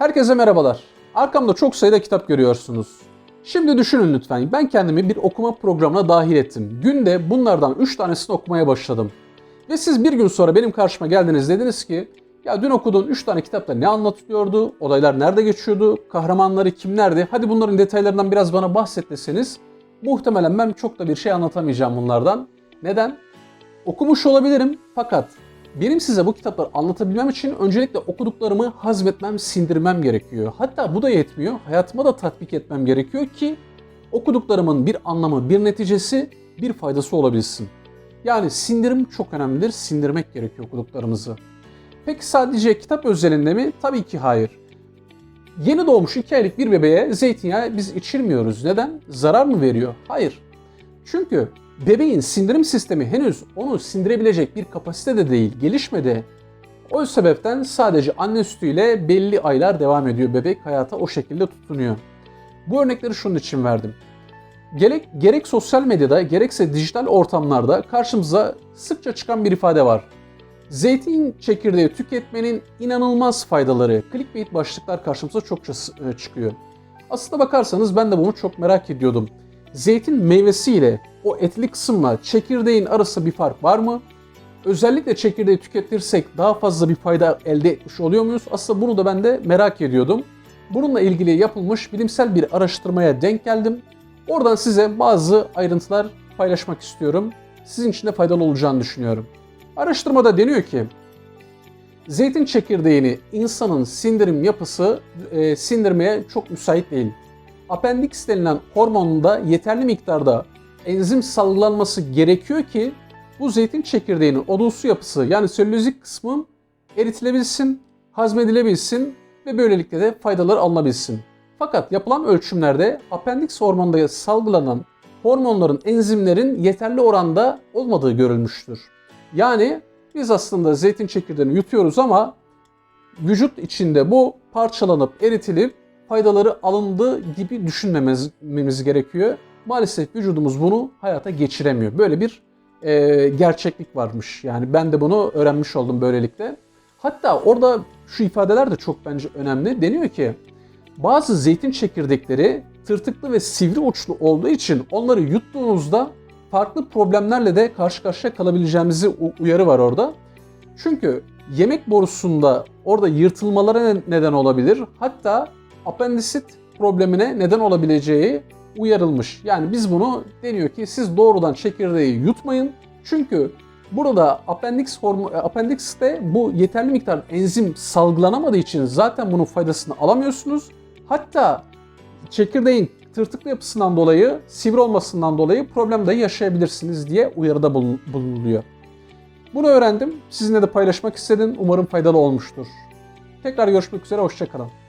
Herkese merhabalar. Arkamda çok sayıda kitap görüyorsunuz. Şimdi düşünün lütfen. Ben kendimi bir okuma programına dahil ettim. Günde bunlardan 3 tanesini okumaya başladım. Ve siz bir gün sonra benim karşıma geldiniz dediniz ki ya dün okuduğun 3 tane kitapta ne anlatılıyordu? Olaylar nerede geçiyordu? Kahramanları kimlerdi? Hadi bunların detaylarından biraz bana bahset deseniz muhtemelen ben çok da bir şey anlatamayacağım bunlardan. Neden? Okumuş olabilirim fakat benim size bu kitapları anlatabilmem için öncelikle okuduklarımı hazmetmem, sindirmem gerekiyor. Hatta bu da yetmiyor. Hayatıma da tatbik etmem gerekiyor ki okuduklarımın bir anlamı, bir neticesi, bir faydası olabilsin. Yani sindirim çok önemlidir. Sindirmek gerekiyor okuduklarımızı. Peki sadece kitap özelinde mi? Tabii ki hayır. Yeni doğmuş 2 aylık bir bebeğe zeytinyağı biz içirmiyoruz. Neden? Zarar mı veriyor? Hayır. Çünkü bebeğin sindirim sistemi henüz onu sindirebilecek bir kapasitede değil, gelişmedi. O sebepten sadece anne sütüyle belli aylar devam ediyor bebek hayata o şekilde tutunuyor. Bu örnekleri şunun için verdim. Gerek, gerek sosyal medyada gerekse dijital ortamlarda karşımıza sıkça çıkan bir ifade var. Zeytin çekirdeği tüketmenin inanılmaz faydaları. Clickbait başlıklar karşımıza çokça e, çıkıyor. Aslında bakarsanız ben de bunu çok merak ediyordum. Zeytin meyvesiyle o etli kısımla çekirdeğin arasında bir fark var mı? Özellikle çekirdeği tüketirsek daha fazla bir fayda elde etmiş oluyor muyuz? Aslında bunu da ben de merak ediyordum. Bununla ilgili yapılmış bilimsel bir araştırmaya denk geldim. Oradan size bazı ayrıntılar paylaşmak istiyorum. Sizin için de faydalı olacağını düşünüyorum. Araştırmada deniyor ki zeytin çekirdeğini insanın sindirim yapısı e, sindirmeye çok müsait değil. Appendix denilen hormonunda yeterli miktarda enzim salgılanması gerekiyor ki bu zeytin çekirdeğinin odunsu yapısı yani selülozik kısmı eritilebilsin, hazmedilebilsin ve böylelikle de faydalar alınabilsin. Fakat yapılan ölçümlerde appendix hormonunda salgılanan hormonların, enzimlerin yeterli oranda olmadığı görülmüştür. Yani biz aslında zeytin çekirdeğini yutuyoruz ama vücut içinde bu parçalanıp eritilip faydaları alındığı gibi düşünmememiz gerekiyor. Maalesef vücudumuz bunu hayata geçiremiyor. Böyle bir e, gerçeklik varmış. Yani ben de bunu öğrenmiş oldum böylelikle. Hatta orada şu ifadeler de çok bence önemli. Deniyor ki bazı zeytin çekirdekleri tırtıklı ve sivri uçlu olduğu için onları yuttuğunuzda farklı problemlerle de karşı karşıya kalabileceğimizi uyarı var orada. Çünkü yemek borusunda orada yırtılmalara neden olabilir. Hatta apendisit problemine neden olabileceği uyarılmış. Yani biz bunu deniyor ki siz doğrudan çekirdeği yutmayın. Çünkü burada appendix hormon, appendix'te bu yeterli miktar enzim salgılanamadığı için zaten bunun faydasını alamıyorsunuz. Hatta çekirdeğin tırtıklı yapısından dolayı, sivri olmasından dolayı problem de yaşayabilirsiniz diye uyarıda bulunuluyor. Bunu öğrendim. Sizinle de paylaşmak istedim. Umarım faydalı olmuştur. Tekrar görüşmek üzere. Hoşçakalın.